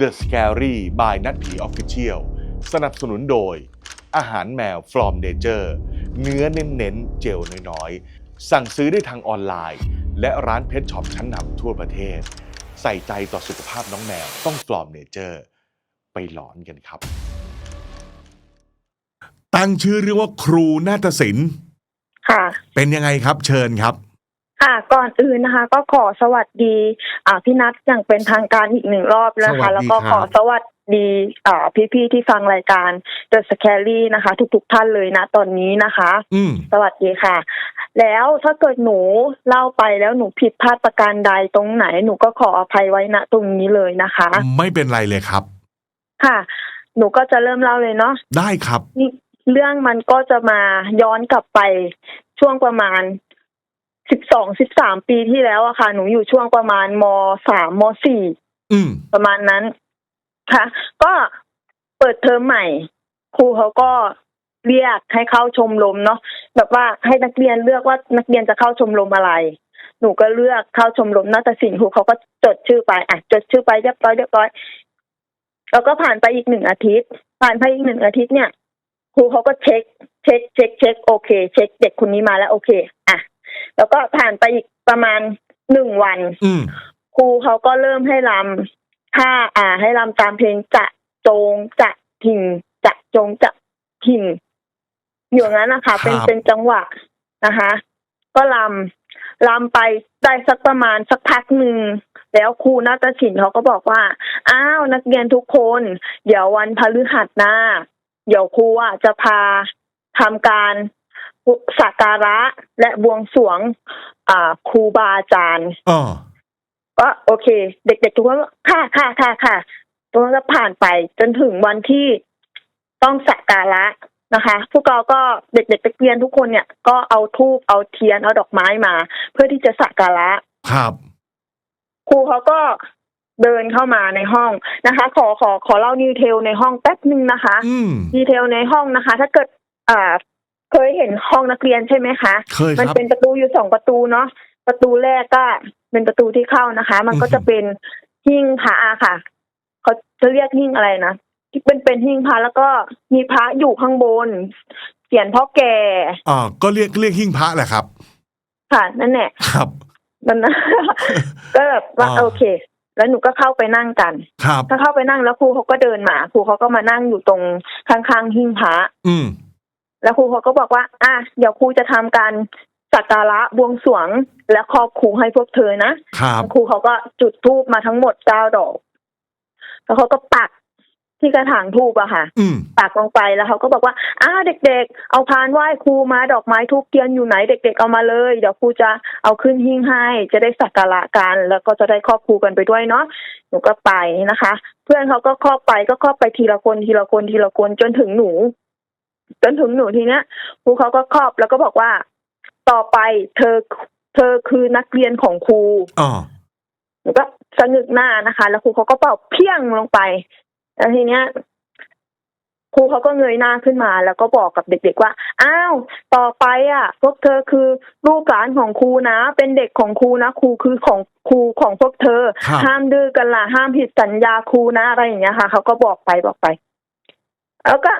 The Scary by นัดผี Official สนับสนุนโดย อาหารแมว From Nature เนื้อเน้นๆ เจลน้อยๆ สั่งซื้อได้ทางออนไลน์ และร้านเพชช็อปชั้นนำทั่วประเทศ ใส่ใจต่อสุขภาพน้องแมวต้อง From Nature ไปหลอนกันครับ ตั้งชื่อเรื่องว่าครูนาฏศิลป์ค่ะ เป็นยังไงครับเชิญครับ ค่ะก่อนอื่นนะคะ ก็ขอสวัสดี อ่าพี่นัทอย่างเป็นทางการอีกหนึ่งรอบนะสวัสดีคะแล้วก็ครับขอสวัสดีอ่าพี่ๆที่ฟังรายการ The Scary นะคะ ทุกๆท่านเลยนะตอนนี้นะคะ อืม สวัสดีค่ะ แล้วถ้าเกิดหนูเล่าไปแล้วหนูผิดพลาดประการใดตรงไหน หนูก็ขออภัยไว้ณตรงนี้เลยนะคะ ไม่เป็นไรเลยครับ ค่ะ หนูก็จะเริ่มเล่าเลยเนาะ ได้ครับนี่เรื่องมันก็จะมาย้อนกลับไปช่วงประมาณ สิบสองสิบสามปีที่แล้วอะค่ะ หนูอยู่ช่วงประมาณมสามมสี่อืม ประมาณนั้น ค่ะ ก็เปิดเทอมใหม่ ครูเขาก็เรียกให้เข้าชมรมเนาะแบบว่าให้นักเรียนเลือกว่านักเรียนจะเข้าชมรมอะไร หนูก็เลือกเข้าชมรมนาฏศิลป์ครูเขาก็จดชื่อไปอะจดชื่อไปเรียบร้อยเรียบร้อยแล้วก็ผ่านไปอีกหนึ่งอาทิตย์ ผ่านไปอีกหนึ่งอาทิตย์เนี่ย ครูเขาก็เช็ค เช็คเช็คเช็คโอเค เช็คเด็กคนนี้มาแล้วโอเค อะ แล้วก็ผ่านไปอีกประมาณหนึ่งวันอืมครูเขาก็เริ่มให้รำถ้าอ่า ให้รำตามเพลงจะโจงจะถิ่งจะโจงจะถิ่งอยู่อย่างนั้นนะคะ เป็นครับเป็นจังหวะนะคะ ก็รำรำไปได้สักประมาณสักพักหนึ่งแล้วครูนาฏศิลป์เขาก็บอกว่า อ้าวนักเรียนทุกคน เดี๋ยววันพฤหัสหน้า เดี๋ยวครูอะจะพาทำการ สักการะและบวงสรวง อ่าครูบาอาจารย์อ๋อก็โอเค เด็กๆทุกคนก็ค่ะค่ะค่ะค่ะตรงนั้นก็ผ่านไปจนถึงวันที่ต้องสักการะนะคะ พวกเราก็เด็กๆนักเรียนทุกคนเนี่ยก็เอาทูบเอาเทียนเอาดอกไม้มา เพื่อที่จะสักการะ ครับ ครูเขาก็เดินเข้ามาในห้องนะคะ ขอขอขอเล่าดีเทลในห้องแป๊บนึงนะคะอืมดีเทลในห้องนะคะ ถ้าเกิดอ่า เคยเห็นห้องนักเรียนใช่ไหมคะ เคยมันครับเป็นประตูอยู่สองประตูเนาะประตูแรกก็เป็นประตูที่เข้านะคะ มันก็อือฮึจะเป็นหิ้งพระอะค่ะเขาจะเรียกหิ้งอะไรนะที่เป็นเป็นหิ้งพระแล้วก็มีพระอยู่ข้างบนเสียนพ่อแก่อ่าก็เรียกเรียกหิ้งพระแหละครับ ค่ะ นั่นแหละครับนั่นนะก็แบบว่าอ่า โอเค แล้วหนูก็เข้าไปนั่งกัน ครับ ถ้าเข้าไปนั่งแล้วครูเขาก็เดินมาครูเขาก็มานั่งอยู่ตรงข้างๆหิ้งพระ อืม แล้วครูเขาก็บอกว่า อะเดี๋ยวครูจะทำการสักการะบวงสรวง และครอบครูให้พวกเธอนะครับครูเขาก็จุดธูปมาทั้งหมดเก้าดอก แล้วเขาก็ปักที่กระถางธูปอะค่ะอืมปักลงไปแล้วเขาก็บอกว่าอ้าวเด็ก ๆ เอาพานไหว้ครูมาดอกไม้ทูบเทียนอยู่ไหน เด็ก ๆ เอามาเลย เดี๋ยวครูจะเอาขึ้นหิ้งให้ จะได้สักการะกันแล้วก็จะได้ครอบครูกันไปด้วยเนาะหนูก็ไปนะคะ เพื่อนเขาก็ครอบไปก็ครอบไปทีละคนทีละคนทีละคนจนถึงหนู จนถึงหนูทีเนี้ยครูเขาก็ครอบแล้วก็บอกว่า ต่อไปเธอเธอคือนักเรียนของครูอ๋อหนูก็สะงึกหน้านะคะ แล้วครูเขาก็เป่าเพี้ยงลงไปแล้วทีเนี้ยครูเขาก็เงยหน้าขึ้นมา แล้วก็บอกกับเด็ก ๆ ว่า อ้าว ต่อไปอะ พวกเธอคือลูกหลานของครูนะ เป็นเด็กของครูนะครูคือของครูของพวกเธอครับห้ามดื้อกันล่ะห้ามผิดสัญญาครูนะอะไรอย่างเงี้ยค่ะเขาก็บอกไปบอกไป แล้วก็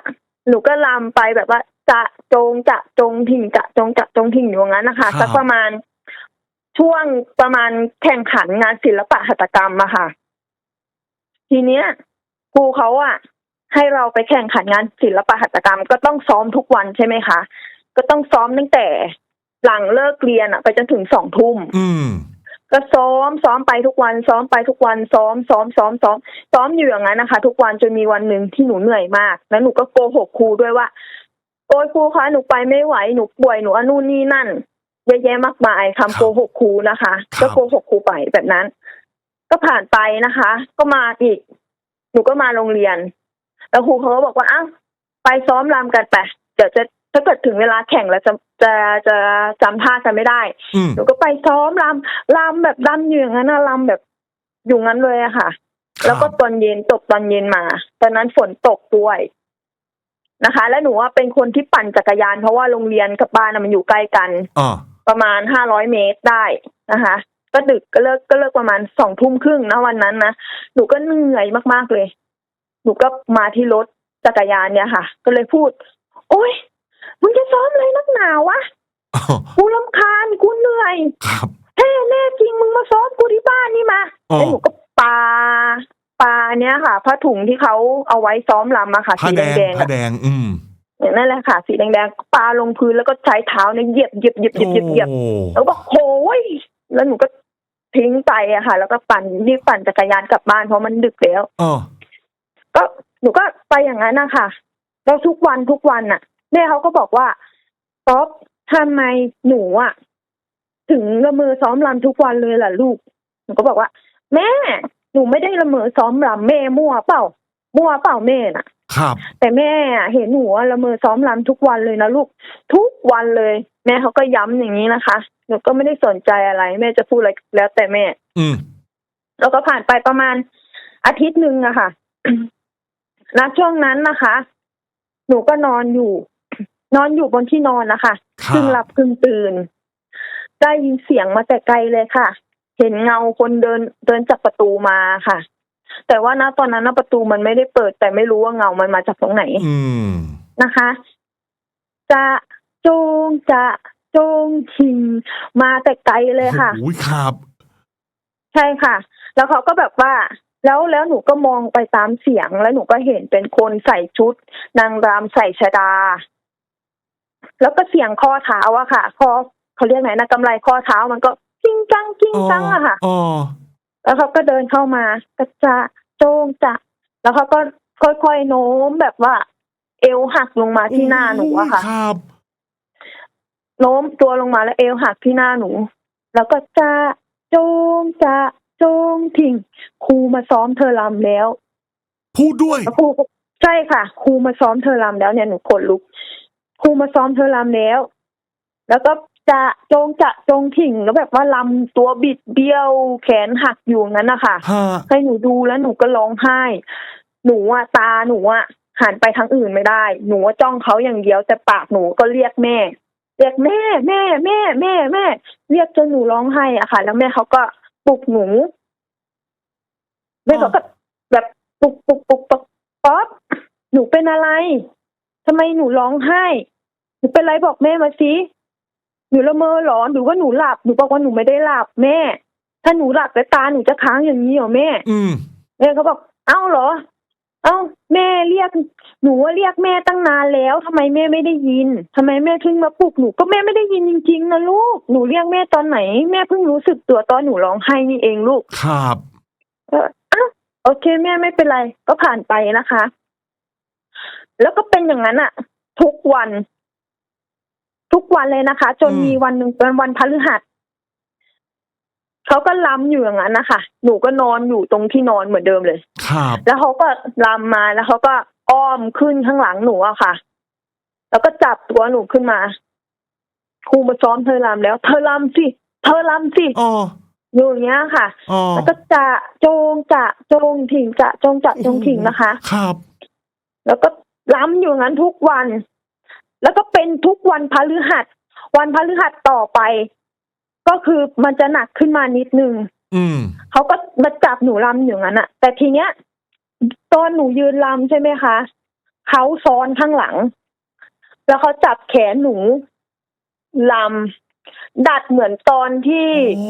หนูก็ลำไปแบบว่า จะจงจะจงถิ่งจะจงจะจงถิ่งอยู่อย่างนั้นนะคะครับสักประมาณช่วงประมาณแข่งขันงานศิลปะหัตถกรรมอะค่ะ ทีเนี้ยครูเขาอะให้เราไปแข่งขันงานศิลปะหัตถกรรม ก็ต้องซ้อมทุกวันใช่ไหมคะ ก็ต้องซ้อมตั้งแต่หลังเลิกเรียนอะไปจนถึงสองทุ่มอืม ก็ซ้อมซ้อมไปทุกวันซ้อมไปทุกวันซ้อมซ้อมซ้อมซ้อมซ้อมอยู่อย่างนั้นนะคะ ทุกวันจนมีวันหนึ่งที่หนูเหนื่อยมาก แล้วหนูก็โกหกครูด้วยว่าโอ้ยครูคะหนูไปไม่ไหวหนูป่วยหนูอนู่นนี่นั่นเยอะแยะมากมายคำโกหกครูนะคะ ก็โกหกครูไปแบบนั้น ก็ผ่านไปนะคะ ก็มาอีก หนูก็มาโรงเรียน แล้วครูเขาก็บอกว่าอ้าวไปซ้อมรำกันไปเดี๋ยวจะ ถ้าเกิดถึงเวลาแข่งแล้วจะจะจะจำท่ากันไม่ได้อืม หนูก็ไปซ้อมรำรำแบบรำอยู่อย่างนั้นนะรำแบบอยู่งั้นเลยอะค่ะแล้วก็ตอนเย็นตกตอนเย็นมา ตอนนั้นฝนตกด้วยนะคะ แล้วหนูว่าเป็นคนที่ปั่นจักรยาน เพราะว่าโรงเรียนกับบ้านน่ะมันอยู่ใกล้กันอ๋อประมาณห้าร้อยเมตรได้นะคะ ก็ดึกก็เลิกก็เลิกประมาณสองทุ่มครึ่งนะวันนั้นนะหนูก็เหนื่อยมากๆเลย หนูก็มาที่รถจักรยานเนี่ยค่ะ ก็เลยพูด โอ๊ย มึงจะซ้อมอะไรนักหนาวะอ๋อกูรำคาญกูเหนื่อยครับแท้แน่จริงมึงมาซ้อมกูที่บ้านนี่มาอ๋อแล้วหนูก็ปาปาเนี้ยค่ะผ้าถุงที่เขาเอาไว้ซ้อมรำอะค่ะผ้าสีแดงแดงๆผ้าอะแดง อืมอย่างนั่นแหละค่ะ สีแดงๆปาลงพื้นแล้วก็ใช้เท้าเนี่ยเหยียบเหยียบเหยียบเหยียบเหยียบเหยียบโอ้แล้วก็โหยแล้วหนูก็ทิ้งไปอะค่ะ แล้วก็ปั่นรีบปั่นจักรยานกลับบ้านเพราะมันดึกแล้วอ๋อก็หนูก็ไปอย่างนั้นนะคะแล้วทุกวันทุกวันน่ะ แม่เขาก็บอกว่าป๊อปทำไมหนูอะ ถึงละเมอซ้อมรำทุกวันเลยล่ะลูกหนูก็บอกว่า แม่ หนูไม่ได้ละเมอซ้อมรำแม่มั่วเปล่า มั่วเปล่าแม่น่ะ ครับ แต่แม่อะเห็นหนูอะละเมอซ้อมรำทุกวันเลยนะลูกทุกวันเลย แม่เขาก็ย้ำอย่างนี้นะคะหนูก็ไม่ได้สนใจอะไร แม่จะพูดอะไรแล้วแต่แม่ อืมแล้วก็ผ่านไปประมาณอาทิตย์หนึ่งอะค่ะณช่วงนั้นนะคะ หนูก็นอนอยู่ นอนอยู่บนที่นอนนะคะครักึ่งหลับบกึ่งตื่น ได้ยินเสียงมาแต่ไกลเลยค่ะ เห็นเงาคนเดินเดินจากประตูมาค่ะ แต่ว่าณตอนนั้นนะประตูมันไม่ได้เปิด แต่ไม่รู้ว่าเงามันมาจากตรงไหน อืมโอ้ยครับ ใช่ค่ะ แล้วเขาก็แบบว่าแล้วแล้วหนูก็มองไปตามเสียงแล้วหนูก็เห็นเป็นคนใส่ชุด นางรำใส่ชดา แล้วก็เสียงข้อเท้าอะค่ะข้อเขาเรียกไหนนะกำไรข้อเท้ามันก็กิ้งกังกิ้งกังอะค่ะอ๋อแล้วเขาก็เดินเข้ามากระจะโจงจะ แล้วเขาก็ค่อยๆโน้มแบบว่า เอวหักลงมาที่หน้าหนูอะค่ะครับโน้มตัวลงมาแล้วเอวหักที่หน้าหนู แล้วก็จะโจงจะโจงทิ้งครูมาซ้อมเธอรำแล้วพูดด้วยแล้วครูก็ใช่ค่ะครูมาซ้อมเธอรำแล้วเนี่ยหนูขนลุกครู มาซ้อมเธอรำแล้ว แล้วก็จะโจงจะโจงทิ้งแล้วแบบว่าลำตัวบิดเบี้ยวแขนหักอยู่งั้นนะคะฮะให้หนูดูแล้วหนูก็ร้องไห้ หนูอะตาหนูอะหันไปทางอื่นไม่ได้ หนูอะจ้องเขาอย่างเดียว แต่ปากหนูก็เรียกแม่ เรียกแม่ แม่แม่แม่แม่ เรียกจนหนูร้องไห้อะค่ะ แล้วแม่เขาก็ปลุกหนูแม่เขาก็แบบปลุกปลุกปลุกปลุกป๊อปหนูเป็นอะไรทำไมหนูร้องไห้ห นูเป็นไรบอกแม่มาสิหนูละเมอเหรอหรือว่าหนูหลับหนูบอกว่าหนูไม่ได้หลับแม่ ถ้าหนูหลับแล้วตาหนูจะค้างอย่างนี้เหรอแม่ อืมแม่เขาบอกเอ้าเหรอ เอ้าแม่เรียก หนูว่าเรียกแม่ตั้งนานแล้วทำไมแม่ไม่ได้ยินทำไมแม่เพิ่งมาปลุกหนูก็แม่ไม่ได้ยินจริงๆนะลูกหนูเรียกแม่ตอนไหน แม่เพิ่งรู้สึกตัวตอนหนูร้องไห้นี่เองลูกครับก็อ้าวโอเค แม่ไม่เป็นไร ก็ผ่านไปนะคะ แล้วก็เป็นอย่างนั้นอะทุกวัน ทุกวันเลยนะคะ จนอืมมีวันหนึ่งเป็นวันพฤหัสเขาก็ล้ำอยู่อย่างนั้นนะคะหนูก็นอนอยู่ตรงที่นอนเหมือนเดิมเลยครับ แล้วเขาก็ลำมาแล้วเขาก็อ้อมขึ้นข้างหลังหนูอะค่ะ แล้วก็จับตัวหนูขึ้นมาครูมาซ้อมเธอลำแล้ว เธอลำสิเธอลำสิอ๋ออยู่อย่างเงี้ยค่ะอ๋อแล้วก็จะโจงจะโจงถิงจะโจงจะโจงถิงนะคะ ครับ แล้วก็ล้ำอยู่อย่างนั้นทุกวัน แล้วก็เป็นทุกวันพฤหัส วันพฤหัสต่อไป ก็คือมันจะหนักขึ้นมานิดนึงอืมเขาก็มาจับหนูลำอย่างนั้นอะแต่ทีเนี้ย ตอนหนูยืนลำใช่ไหมคะเขาซ้อนข้างหลัง แล้วเขาจับแขนหนูลำดัดเหมือนตอนที่โอ้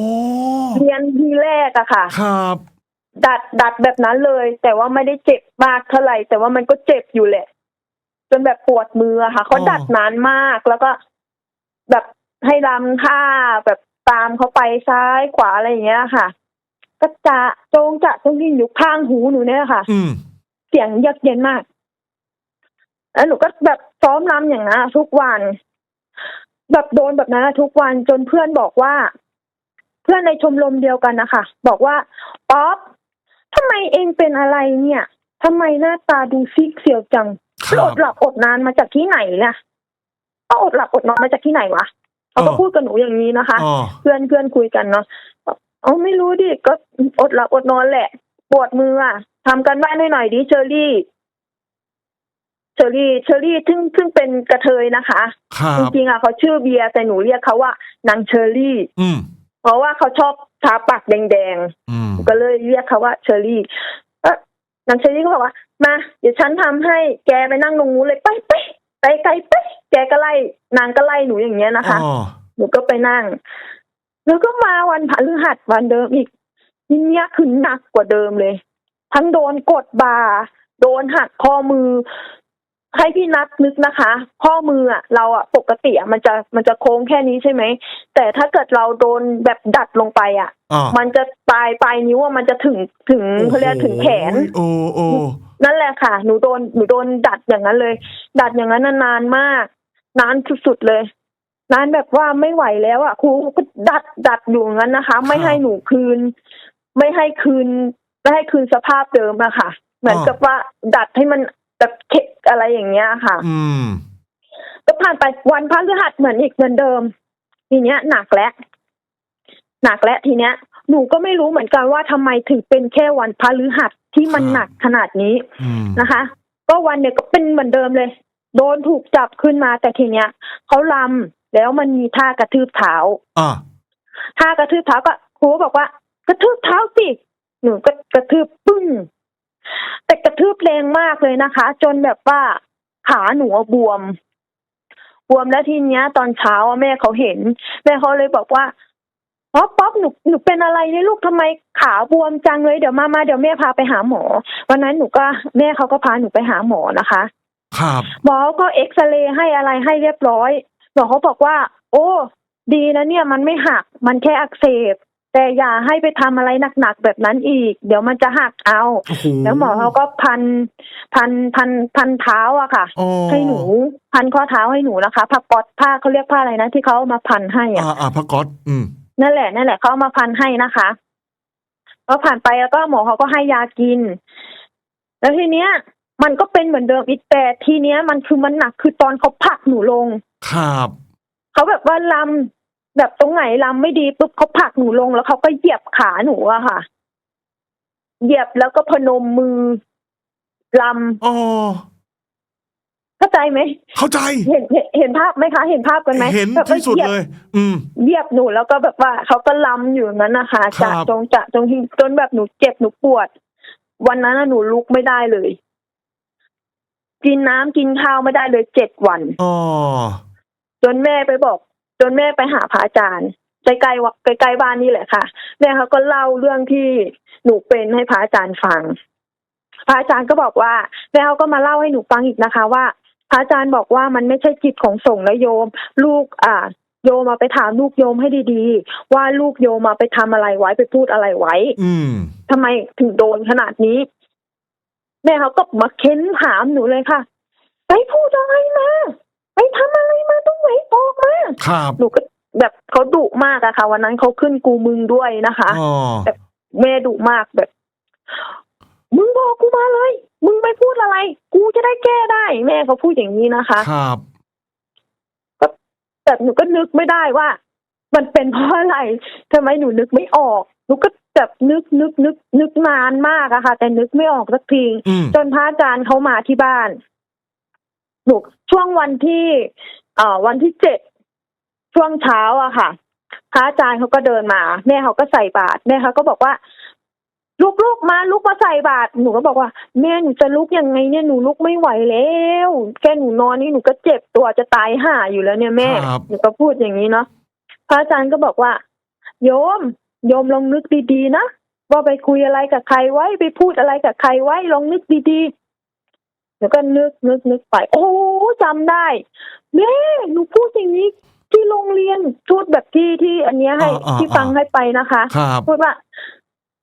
เรียนทีแรกอะค่ะ ครับ ดัดดัดแบบนั้นเลย แต่ว่าไม่ได้เจ็บมากเท่าไหร่แต่ว่ามันก็เจ็บอยู่แหละจ นแบบปวดมืออะค่ะเขาดัดนานมาก แล้วก็แบบให้ลำท่าแบบตามเขาไปซ้ายขวาอะไรอย่างเงี้ยค่ะก็จะโจงจะตรงที่อยู่ข้างหูหนูเนี่ยค่ะ อืมเสียงเยือกเย็นมากแล้วหนูก็แบบซ้อมรำอย่างนั้นอะทุกวัน แบบโดนแบบนั้นอะทุกวันจนเพื่อนบอกว่า เพื่อนในชมรมเดียวกันนะคะบอกว่าป๊อปทำไมเองเป็นอะไรเนี่ยทำไมหน้าตาดูซิกเสียวจัง ครัอบดหลับอดนานมาจากที่ไหนล่ะก็อดหลับอดนอนมาจากที่ไหนวะเขาก็อ๋อพูดกับหนูอย่างนี้นะคะอ๋อเพื่อนเพื่อนคุยกันเนาะบอกอ๋อไม่รู้ดิก็อดหลับอดนอนแหละปวดมืออะทำกันบ้านให้หน่อยดิเชอรี่ เชอรี่ เชอรี่ซึ่งซึ่งเป็นกระเทยนะคะครัจบริงๆอะเขาชื่อเบียร์แต่หนูเรียกเขาว่านางเชอรี่ อืมเพราะว่าเขาชอบทาปากแดงอืมๆก็เลยเรียกเขาว่าเชอรี่เออ นางเชอรี่ก็บอกว่า มา เดี๋ยวฉันทำให้แกไปนั่งตรงนู้นเลยไปไปไปไกลไปแกก็ไล่นางก็ไล่หนูอย่างเงี้ยนะคะอ๋อหนูก็ไปนั่ง แล้วก็มาวันพฤหัสวันเดิมอีกทีเนี้ยคือหนักกว่าเดิมเลย ทั้งโดนกดบ่าโดนหักข้อมือ ให้พี่นัดนึกนะคะ ข้อมืออะเราอะปกติอะมันจะมันจะโค้งแค่นี้ใช่ไหม แต่ถ้าเกิดเราโดนแบบดัดลงไปอะ อ่ามันจะปลายปลายนิ้วอะมันจะถึงถึงเขาเรียกถึงแขน โอ้โอ้นั่นแหละค่ะ หนูโดนหนูโดนดัดอย่างนั้นเลย ดัดอย่างนั้นนานๆมาก นานสุดๆเลย นานแบบว่าไม่ไหวแล้วอะครูก็ดัดดัดอยู่อย่างนั้นนะคะ ไม่ให้หนูคืน ไม่ให้คืน ไม่ให้คืนสภาพเดิมอะค่ะ เหมือนกับว่าดัดให้มันแบบเข็ด อะไรอย่างเงี้ยค่ะ อืม ก็ผ่านไปวันพฤหัสเหมือนอีกเหมือนเดิม ทีเนี้ยหนักแล้วหนักแล้วทีเนี้ย หนูก็ไม่รู้เหมือนกันว่าทำไมถึงเป็นแค่วันพฤหัสที่มันครับหนักขนาดนี้อืมนะคะ ก็วันเนี่ยก็เป็นเหมือนเดิมเลย โดนถูกจับขึ้นมา แต่ทีเนี้ยเขาลำแล้วมันมีท่ากระทืบเท้า อ่าท่ากระทืบเท้าก็ครูก็บอกว่ากระทืบเท้าสิหนูก็กระทืบปึ้ง แต่กระทืบแรงมากเลยนะคะ จนแบบว่าขาหนูอะบวม บวมแล้วทีเนี้ย ตอนเช้าอะแม่เขาเห็น แม่เขาเลยบอกว่าป๊อปป๊อปหนูหนูเป็นอะไรเนี่ยลูกทำไมขาบวมจังเลยเดี๋ยวมามาเดี๋ยวแม่พาไปหาหมอ วันนั้นหนูก็แม่เขาก็พาหนูไปหาหมอนะคะ ครับหมอก็เอ็กซเรย์ให้อะไรให้เรียบร้อยหมอเขาบอกว่า โอ้ ดีนะเนี่ยมันไม่หักมันแค่อักเสบ แต่อย่าให้ไปทำอะไรหนักๆแบบนั้นอีก เดี๋ยวมันจะหักเอาโอ้โหแล้วหมอเขาก็พันพันพันพันเท้าอะค่ะอ๋อให้หนู พันข้อเท้าให้หนูนะคะผ้าก๊อตผ้าเขาเรียกผ้าอะไรนะที่เขาเอามาพันให้อะอ่าอ่าพระก๊อตอืมนั่นแหละนั่นแหละเขาเอามาพันให้นะคะพอผ่านไปแล้วก็หมอเขาก็ให้ยากิน แล้วทีเนี้ย มันก็เป็นเหมือนเดิมอีกแต่ทีเนี้ยมันคือมันหนักคือตอนเขาผลักหนูลง ครับเขาแบบว่าลำ แบบตรงไหนลำไม่ดีปุ๊บเขาผลักหนูลงแล้วเขาก็เหยียบขาหนูอะค่ะ เหยียบแล้วก็พนมมือลอ๋อำเข้าใจไหมเข้าใจ เห็นเห็นเห็นภาพไหมคะ เห็นภาพกันไหมเห็นแบบว่าที่สุดหบ เลย อืม เหยียบหนูแล้วก็แบบว่าเขาก็ล้ำอยู่อย่างนั้นนะคะครับ จากตรงจากตรงที่จนแบบหนูเจ็บหนูปวด วันนั้นน่ะหนูลุกไม่ได้เลย กินน้ำกินข้าวไม่ได้เลยเจ็ดวัน อ๋อจนแม่ไปบอก จนแม่ไปหาพระอาจารย์ใกล้ๆวัดใกล้ๆบ้านนี่แหละค่ะ แม่เขาก็เล่าเรื่องที่หนูเป็นให้พระอาจารย์ฟัง พระอาจารย์ก็บอกว่า แม่เขาก็มาเล่าให้หนูฟังอีกนะคะ ว่า พระอาจารย์บอกว่ามันไม่ใช่จิตของสงฆ์และโยม ลูกอ่าโยมมาไปถามลูกโยมให้ดีๆ ว่าลูกโยมมาไปทำอะไรไว้ไปพูดอะไรไว้ อืมทำไมถึงโดนขนาดนี้ แม่เขาก็มาเค้นถามหนูเลยค่ะ ไปพูดอะไรมา ไปทำอะไรมาตรงไหนบอกมาครับหนูก็แบบเขาดุมากอะค่ะ วันนั้นเขาขึ้นกูมึงด้วยนะคะอ๋อแม่ดุมากแบบ มึงบอกกูมาเลย มึงไม่พูดอะไร กูจะได้แก้ได้ แม่เขาพูดอย่างนี้นะคะ ครับ แต่หนูก็นึกไม่ได้ว่า มันเป็นเพราะอะไรทำไมหนูนึกไม่ออกหนูก็แบบนึกนึกนึกนึกนานมากอะค่ะ แต่นึกไม่ออกสักทีอืมจนพระอาจารย์เขามาที่บ้าน หนู ช่วงวันที่เอ่อวันที่เจ็ดช่วงเช้าอะค่ะ พระอาจารย์เขาก็เดินมา แม่เขาก็ใส่บาตรแม่เขาก็บอกว่าลุกลุกมาลุกมาใส่บาตรหนูก็บอกว่า แม่หนูจะลุกยังไงเนี่ยหนูลุกไม่ไหวแล้วแค่หนูนอนนี่หนูก็เจ็บตัวจะตายห่าอยู่แล้วเนี่ยแม่ครับ หนูก็พูดอย่างนี้เนาะพระอาจารย์ก็บอกว่า โยม โยมลองนึกดีๆนะว่าไปคุยอะไรกับใครไว้ไปพูดอะไรกับใครไว้ลองนึกดีๆ แล้วก็นึกนึกนึกไป โอ้จำได้แม่หนูพูดอย่างนี้ที่โรงเรียนพูดแบบที่ที่อันเนี้ยให้อ่าอ่าที่ฟังอ่าให้ไปนะคะครับพูดว่า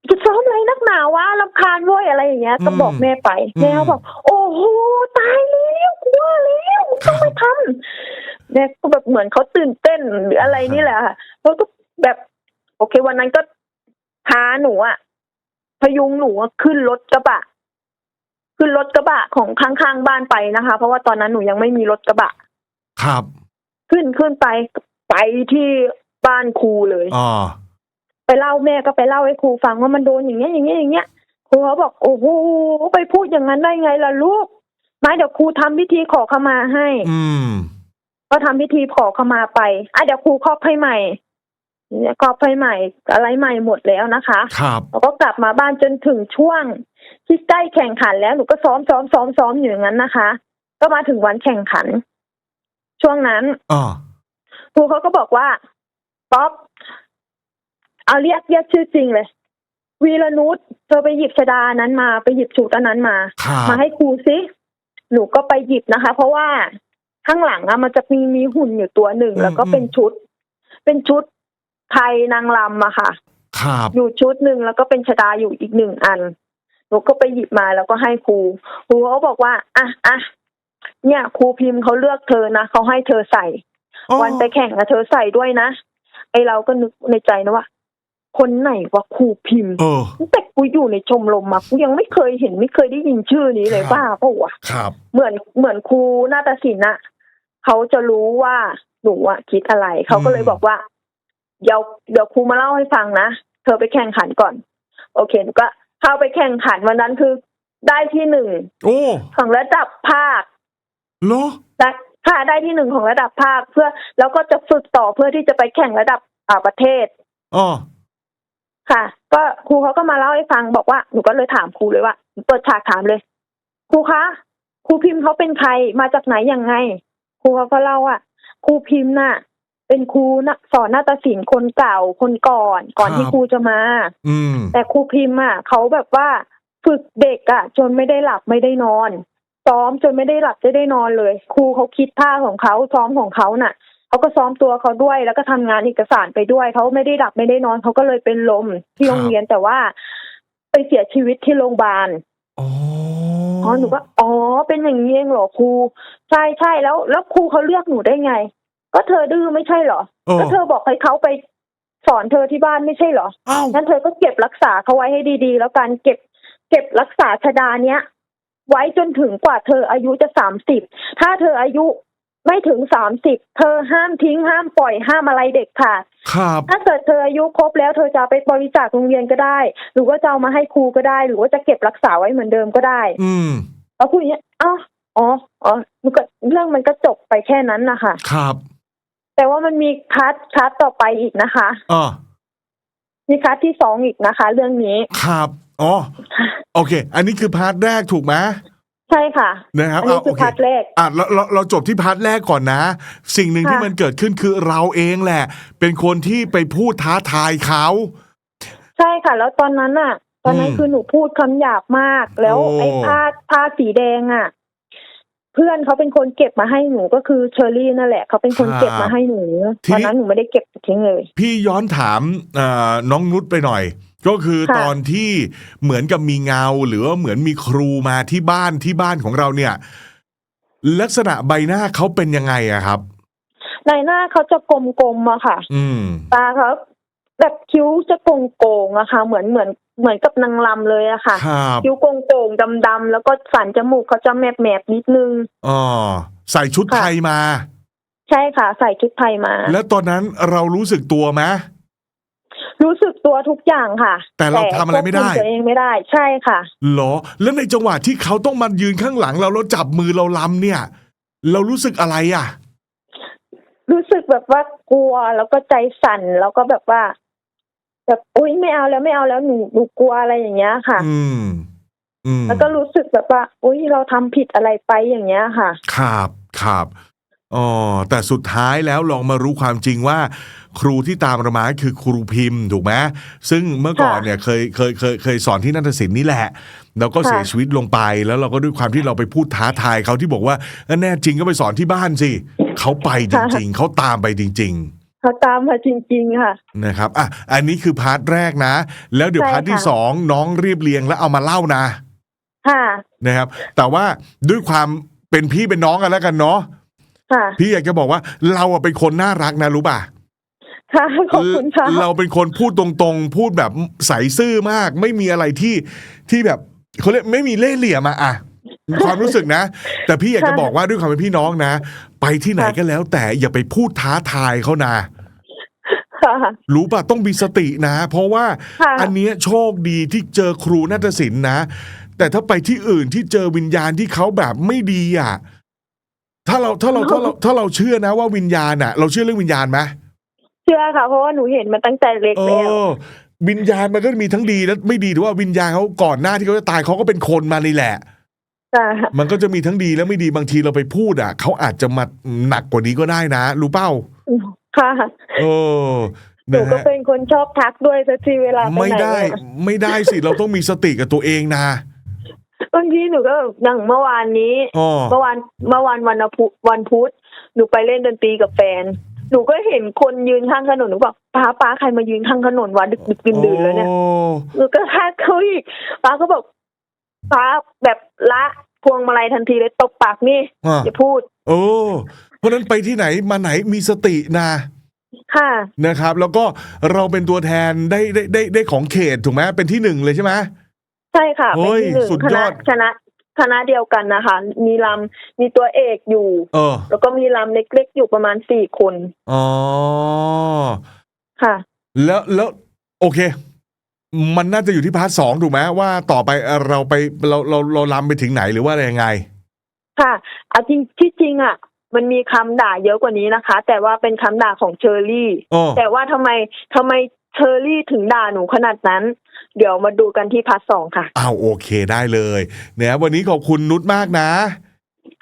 จะซ้อมอะไรนักหนาวะรำคาญเว้ยอะไรอย่างเงี้ย ก็อืมบอกแม่ไปอืมแม่เขาบอก โอ้โหตายแล้วกลัวแล้วต้องไปทำแม่ก็แบบเหมือนเขาตื่นเต้นหรืออะไรนี่แหละค่ะแล้วก็แบบ โอเควันนั้นก็พาหนูอะพยุงหนูอะขึ้นรถกระบะ ขึ้นรถกระบะของข้างๆบ้านไปนะคะ เพราะว่าตอนนั้นหนูยังไม่มีรถกระบะ ครับ ขึ้นขึ้นไปไปที่บ้านครูเลยอ๋อไปเล่าแม่ก็ไปเล่าให้ครูฟังว่ามันโดนอย่างเงี้ยอย่างเงี้ยอย่างเงี้ยครูเขาบอกโอ้โหไปพูดอย่างนั้นได้ไงล่ะลูกไม่เดี๋ยวครูทำพิธีขอขมาให้ อืม ก็ทำพิธีขอขมาไปอะเดี๋ยวครูครอบให้ใหม่ เนี่ยก็ไฟใหม่อะไรใหม่หมดแล้วนะคะครับแล้วก็กลับมาบ้านจนถึงช่วงที่ใกล้แข่งขันแล้วหนูก็ซ้อมซ้อมซ้อมซ้อมอยู่อย่างนั้นนะคะ ก็มาถึงวันแข่งขัน ช่วงนั้นอ่าครูเขาก็บอกว่าป๊อปเอาเรียกเรียกชื่อจริงเลยวีรนุชเธอไปหยิบชดานั้นมาไปหยิบชุดอันนั้นมาครับมาให้ครูสิหนูก็ไปหยิบนะคะ เพราะว่าข้างหลังอะมันจะมีมีหุ่นอยู่ตัวหนึ่งแล้วก็เป็นชุด เป็นชุด ไทยนางรำอะค่ะ ครับ อยู่ชุดหนึ่งแล้วก็เป็นชดาอยู่อีกหนึ่งอันหนูก็ไปหยิบมาแล้วก็ให้ครูครูเขาบอกว่าอะอะเนี่ยครูพิมพ์เขาเลือกเธอนะเขาให้เธอใส่ อ๋อ วันไปแข่งอะเธอใส่ด้วยนะ ไอเราก็นึกในใจนะว่า คนไหนวะครูพิมพ์เออ ตั้งแต่กูอยู่ในชมรมมากูยังไม่เคยเห็นไม่เคยได้ยินชื่อนี้เลยครับ บ้าเปล่าวะครับ เหมือนเหมือนครูนาฏศิลป์อะเขาจะรู้ว่าหนูอะคิดอะไรเขาก็เลยบอกว่า เดี๋ยวเดี๋ยวครูมาเล่าให้ฟังนะ เธอไปแข่งขันก่อน โอเคหนูก็เข้าไปแข่งขันวันนั้นคือได้ที่หนึ่งโอ้ของระดับภาคเหรอได้ค่ะได้ที่หนึ่งของระดับภาคเพื่อ แล้วก็จะฝึกต่อเพื่อที่จะไปแข่งระดับอ่าประเทศอ๋อค่ะ ก็ครูเขาก็มาเล่าให้ฟังบอกว่าหนูก็เลยถามครูเลยว่าหนูเปิดฉากถามเลย ครูคะครูพิมพ์เขาเป็นใครมาจากไหนยังไง ครูเขาก็เล่าว่าครูพิมพ์น่ะ เป็นครูนะสอนนาฏศิลป์คนเก่าคนก่อนก่อนครับ ที่ครูจะมา อืม แต่ครูพิมพ์อะเขาแบบว่าฝึกเด็กอะ จนไม่ได้หลับไม่ได้นอน ซ้อมจนไม่ได้หลับไม่ได้นอนเลย ครูเขาคิดท่าของเขาซ้อมของเขาน่ะเขาก็ซ้อมตัวเขาด้วย แล้วก็ทำงานเอกสารไปด้วยเขาไม่ได้หลับไม่ได้นอนเขาก็เลยเป็นลมที่ครับโรงเรียนแต่ว่า ไปเสียชีวิตที่โรงพยาบาล อ๋ออ๋อหนูก็อ๋อเป็นอย่างนี้เองเหรอครู ใช่ใช่แล้ว แล้วครูเขาเลือกหนูได้ไง ก็เธอดื้อไม่ใช่เหรอเออก็เธอบอกให้เขาไปสอนเธอที่บ้านไม่ใช่เหรออ้าวงั้นเธอก็เก็บรักษาเขาไว้ให้ดีๆ แล้วกันเก็บ เก็บรักษาชดาเนี้ย ไว้จนถึงกว่าเธออายุจะสามสิบถ้าเธออายุไม่ถึงสามสิบเธอห้ามทิ้งห้ามปล่อยห้ามอะไรเด็กขาดครับถ้าเกิดเธออายุครบแล้วเธอจะเอาไปบริจาคโรงเรียนก็ได้ หรือว่าจะเอามาให้ครูก็ได้ หรือว่าจะเก็บรักษาไว้เหมือนเดิมก็ได้ อืมแล้วพูดอย่างเงี้ยอ๋ออ๋ออ๋อมันก็เรื่องมันก็จบไปแค่นั้นนะคะครับ แต่ว่ามันมีคัสคัสต่อไปอีกนะคะอ่ามีคัสที่สองอีกนะคะ เรื่องนี้ ครับ อ๋อ โอเค อันนี้คือพาร์ทแรกถูกไหมใช่ค่ะนะครับอันนี้อ่าคืโออเคพาร์ทแรกอะเราเราเราจบที่พาร์ทแรกก่อนนะ สิ่งหนึ่งค่ะที่มันเกิดขึ้นคือเราเองแหละ เป็นคนที่ไปพูดท้าทายเขา ใช่ค่ะ แล้วตอนนั้นอะ ตอนนั้นอืมคือหนูพูดคำหยาบมาก แล้วโอ้ไอ้ผ้าผ้าสีแดงอะ เพื่อนเขาเป็นคนเก็บมาให้หนูก็คือเชอรี่นั่นแหละเขาเป็นคนเก็บมาให้หนูตอนนั้นหนูไม่ได้เก็บทิ้งเลย พี่ย้อนถามอ่าน้องนุชไปหน่อย ก็คือค่ะ ตอนที่เหมือนกับมีเงา หรือว่าเหมือนมีครูมาที่บ้านที่บ้านของเราเนี่ย ลักษณะใบหน้าเขาเป็นยังไงอะครับ ในหน้าเขาจะกลมๆอะค่ะ อืม ตาเขา แบบคิ้วจะโกงๆอะค่ะ เหมือนเหมือนเหมือนกับนางลำเลยอะค่ะ ครับคิ้วโกงๆดำๆแล้วก็สันจมูกเขาจะแมบๆนิดนึง อ๋อใส่ชุดค่ะไทยมา ใช่ค่ะ ใส่ชุดไทยมา แล้วตอนนั้นเรารู้สึกตัวไหมรู้สึกตัวทุกอย่างค่ะ แต่เราทำอะไรไม่ได้ควบคุตัวเองไม่ได้ใช่ค่ะเหรอ แล้วในจังหวะที่เขาต้องมายืนข้างหลังเราแล้วจับมือเราลำเนี่ย เรารู้สึกอะไรอะ รู้สึกแบบว่ากลัวแล้วก็ใจสั่นแล้วก็แบบว่า แบบอุ้ยไม่เอาแล้วไม่เอาแล้วหนูหนูกลัวอะไรอย่างเงี้ยค่ะ อืมอืมแล้วก็รู้สึกแบบว่าอุ้ยเราทำผิดอะไรไปอย่างเงี้ยค่ะ ครับครับอ๋อแต่สุดท้ายแล้วลองมารู้ความจริงว่า ครูที่ตามเรามาคือครูพิมพ์ถูกไหมซึ่งเมื่อก่อนค่ะเนี่ยเคยเคยเคยเคยสอนที่นาฏศิลป์นี่แหละแล้วก็ค่ะเสียชีวิตลงไปแล้วเราก็ด้วยความที่เราไปพูดท้าทายเขาที่บอกว่าเออแน่จริงก็ไปสอนที่บ้านสิเขาไปจริง ๆเขาตามไปจริง ๆ เขาตามมาจริง ๆ ค่ะ นะครับอะอันนี้คือพาร์ทแรกนะ แล้วเดี๋ยวใช่พาร์ทที่ค่ะ สองน้องเรียบเรียงแล้วเอามาเล่านะค่ะนะครับ แต่ว่าด้วยความเป็นพี่เป็นน้องกันแล้วกันเนาะค่ะพี่อยากจะบอกว่าเราอะเป็นคนน่ารักนะรู้ป่ะ ค่ะขอบคุณค่ะ เราเป็นคนพูดตรงๆ พูดแบบใสซื่อมาก ไม่มีอะไรที่ที่แบบเขาเรียกไม่มีเล่ห์เหลี่ยมอะอะ ความรู้สึกนะ แต่พี่อยากจะค่ะบอกว่าด้วยความเป็นพี่น้องนะ ไปที่ไหนค่ะก็แล้ว แต่อย่าไปพูดท้าทายเขานะค่ะรู้ป่ะต้องมีสตินะ เพราะว่าค่ะอันเนี้ยโชคดีที่เจอครูนาฏศิลป์นะ แต่ถ้าไปที่อื่นที่เจอวิญญาณที่เขาแบบไม่ดีอะถ้าเราถ้าเราถ้าเราถ้าเราเชื่อนะว่าวิญญาณอะ เราเชื่อเรื่องวิญญาณไหมเชื่อค่ะ เพราะว่าหนูเห็นมาตั้งแต่เล็กเอแล้วอวิญญาณมันก็มีทั้งดีและไม่ดีแต่ว่าวิญญาณเขาก่อนหน้าที่เขาจะตายเขาก็เป็นคนมานี่แหละ ค่ะมันก็จะมีทั้งดีและไม่ดีบางทีเราไปพูดอะเขาอาจจะมาหนักกว่านี้ก็ได้นะ รู้เป้าค่ะเออหนูนะก็ฮะเป็นคนชอบทักด้วยสักทีเวลาไปไม่ไหนได้อะไม่ได้สิเราต้องมีสติกับตัวเองนะบางทีหนูก็แบบอย่างเมื่อวานนี้อ๋อเมื่อวานเมื่อวานวันพุธวันพุธหนูไปเล่นดนตรีกับแฟนหนูก็เห็นคนยืนข้างถนนหนูบอกป้าป้าใครมายืนข้างถนนวะดึกดึกดื่นดื่นแล้วเนี่ยโอ้หนูก็ทักเขาอีกป้าก็บอก ป้าแบบละพวงมาลัยทันทีเลยตบปากนี่อะอย่าพูดโอ้เพราะฉะนั้นไปที่ไหนมาไหนมีสตินะค่ะ นะครับ แล้วก็เราเป็นตัวแทนได้ได้ได้ได้ของเขตถูกไหมเป็นที่หนึ่งเลยใช่ไหม ใช่ค่ะเฮ้เป็นยที่หนึ่งสุดคยณะอด คณะคณะเดียวกันนะคะ มีลำมีตัวเอกอยู่ เออแล้วก็มีลำเล็กๆอยู่ประมาณสี่คนอ๋อ ค่ะ แล้วแล้วโอเค มันน่าจะอยู่ที่พาร์ทสองถูกไหมว่าต่อไปเราไปเราเราเราลำไปถึงไหนหรือว่าอะไรยังไง ค่ะเอาจริงที่จริงอะ มันมีคำด่าเยอะกว่านี้นะคะ แต่ว่าเป็นคำด่าของเชอรี่อ๋อแต่ว่าทำไมทำไมเชอรี่ถึงด่าหนูขนาดนั้น เดี๋ยวมาดูกันที่พาร์ทสองค่ะ อ้าวโอเคได้เลยเนี่ยวันนี้ขอบคุณนุชมากนะ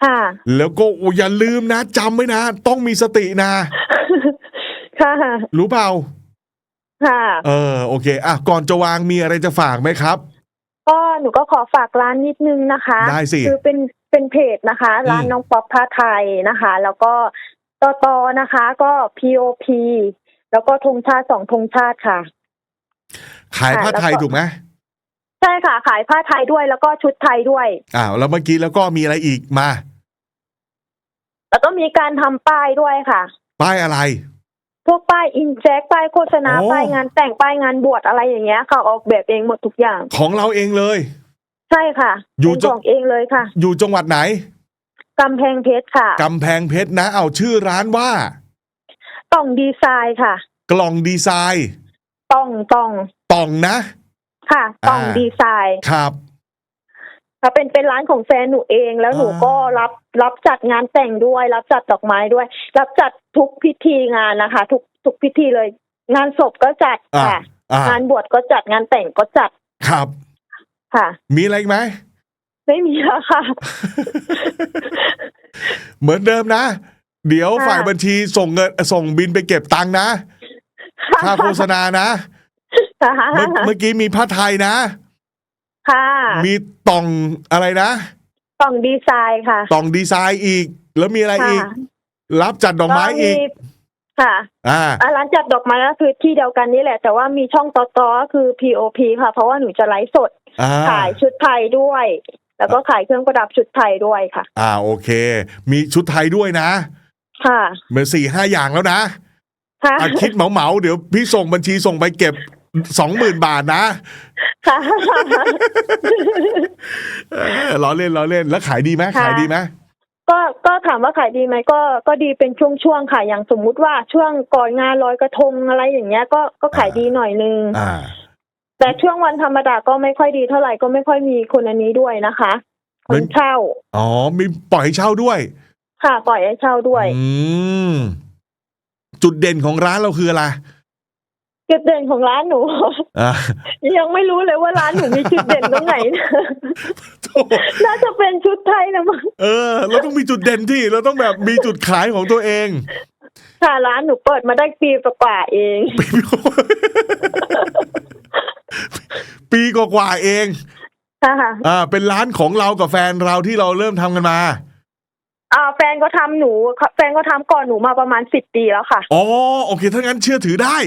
ค่ะ แล้วก็โอ้อย่าลืมนะจำไว้นะ ต้องมีสตินะ ค่ะ รู้เปล่า ค่ะ เออโอเคอะก่อนจะวางมีอะไรจะฝากไหมครับ ก็หนูก็ขอฝากร้านนิดนึงนะคะได้สิคือเป็นเป็นเพจนะคะ ร้านอืมน้องป๊อปผ้าไทยนะคะ แล้วก็ตอตอนะคะ ก็ POP แล้วก็ธงชาติสองธงชาติค่ะ ขายผ้าไทยแล้วก็ถูกไหมใช่ค่ะ ขายผ้าไทยด้วยแล้วก็ชุดไทยด้วยอ้าวแล้วเมื่อกี้แล้วก็มีอะไรอีกมา แล้วก็มีการทำป้ายด้วยค่ะ ป้ายอะไร พวกป้ายอินแจกป้ายโฆษณาโอ้ ป้ายงานแต่งป้ายงานบวชอะไรอย่างเงี้ยค่ะออกแบบเองหมดทุกอย่าง ของเราเองเลย ใช่ค่ะอยู่เป็นจัง ของเองเลยค่ะอยู่จังหวัดไหนกำแพงเพชรค่ะ กำแพงเพชรนะ เอาชื่อร้านว่า ต้องดีไซน์ค่ะ กล่องดีไซน์ ต้องต้องต่องนะ ค่ะ ต้องอ่า ดีไซน์ ครับ ค่ะเป็นเป็นร้านของแฟนหนูเองแล้วหนูอ่าก็รับรับจัดงานแต่งด้วย รับจัดดอกไม้ด้วย รับจัดทุกพิธีงานนะคะ ทุกทุกพิธีเลย งานศพก็จัดอ่าค่ะ อ่างานบวชก็จัดงานแต่งก็จัดครับ ค่ะ มีอะไรอีกไหม ไม่มีแล้วค่ะ เหมือนเดิมนะ เดี๋ยวค่ะ ฝ่ายบัญชีส่งเงินส่งบินไปเก็บตังค์นะค่าโฆษณานะ เมื่อเมื่อกี้มีผ้าไทยนะ ค่ะมีต่องอะไรนะต้องดีไซน์ค่ะต่องดีไซน์อีก แล้วมีอะไรอีกค่ะรับจัดดอกไม้อีกค่ะ อ่าอะร้านจัดดอกไม้ก็คือที่เดียวกันนี่แหละ แต่ว่ามีช่องต่อต่อก็คือ POP ค่ะ เพราะว่าหนูจะไลฟ์สดอ่าขายชุดไทยด้วย แล้วก็ขายเครื่องประดับชุดไทยด้วยค่ะ อ่าโอเค มีชุดไทยด้วยนะ ค่ะเหมือนสี่ห้าอย่างแล้วนะค่ะอาคิดเหมาเหมาๆเดี๋ยวพี่ส่งบัญชีส่งไปเก็บ สองหมื่นบาทนะค่ะเออล้อเล่นล้อเล่นแล้วขายดีไหมค่ะขายดีไหมก็ก็ถามว่าขายดีไหมก็ก็ดีเป็นช่วงๆค่ะอย่างสมมุติว่าช่วงก่อนงานลอยกระทงอะไรอย่างเงี้ย ก็ก็ขายดีหน่อยนึงอ่าแต่ช่วงวันธรรมดาก็ไม่ค่อยดีเท่าไหร่ก็ไม่ค่อยมีคนอันนี้ด้วยนะคะคเหมืนอนเช่าอ๋อมีปล่อยให้เช่าด้วย ค่ะปล่อยให้เช่าด้วย อืมจุดเด่นของร้านเราคืออะไร จุดเด่นของร้านหนู อ่ายังไม่รู้เลยว่าร้านหนูมีจุดเด่นตรงไหนโถ่น่าจะเป็นชุดไทยนะมั้งเออ เราต้องมีจุดเด่นที่เราต้องแบบมีจุดขายของตัวเอง ค่ะร้านหนูเปิดมาได้ปีกว่าๆเองปีกว่าๆเอง ค่ะอ่า เป็นร้านของเรากับแฟนเราที่เราเริ่มทำกันมา อ่าแฟนก็ทำหนู แฟนก็ทำก่อนหนูมาประมาณสิบปีแล้วค่ะ อ๋อ โอเค ถ้างั้นเชื่อถือได้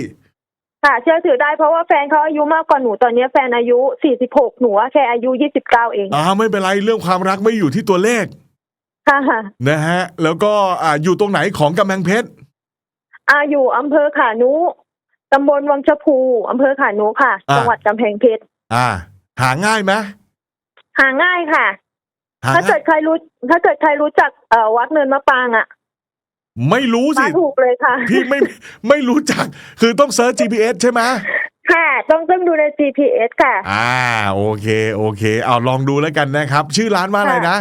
ค่ะเชื่อถือได้เพราะว่าแฟนเขาอายุมากกว่าหนูตอนนี้แฟนอายุสี่สิบหกหนูอะแค่อายุยี่สิบเก้าเองอ่าไม่เป็นไรเรื่องความรักไม่อยู่ที่ตัวเลขค่ะนะฮะ แล้วก็อ่าอยู่ตรงไหนของกำแพงเพชรอ่าอยู่อำเภอขานุตำบลวังชะพูอำเภอขานุค่ะอ่าจังหวัดกำแพงเพชรอ่า หาง่ายไหมหาง่ายค่ะหาถ้าเกิง่ายดใครรู้ ถ้าเกิดใครรู้จักเอ่อวัดเนินมะปรางอะ ไม่รู้มาสิถูกเลยค่ะ พี่ไม่ไม่รู้จัก คือต้องเซิร์ช GPS ใช่ไหมค่ะ ต้องต้องดูใน GPS ค่ะ อ่า โอเค โอเค เอาลองดูแล้วกันนะครับ ชื่อร้านว่าอะไรนะ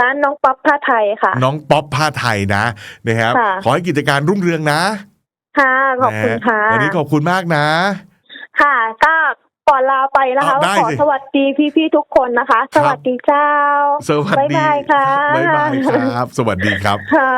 ร้านน้องป๊อปผ้าไทยค่ะ น้องป๊อปผ้าไทยนะนะครับ ค่ะ ขอให้กิจการรุ่งเรืองนะค่ะ ขอบคุณค่ะวันนี้ขอบคุณมากนะ ค่ะ ก็ก่อนลาไปนะคะอ๋อได้ขอสิสวัสดีพี่ๆทุกคนนะคะสวัสดีเจ้าสวัสดีบ๊ายบายค่ะ บ๊ายบายครับ สวัสดีครับ ค่ะ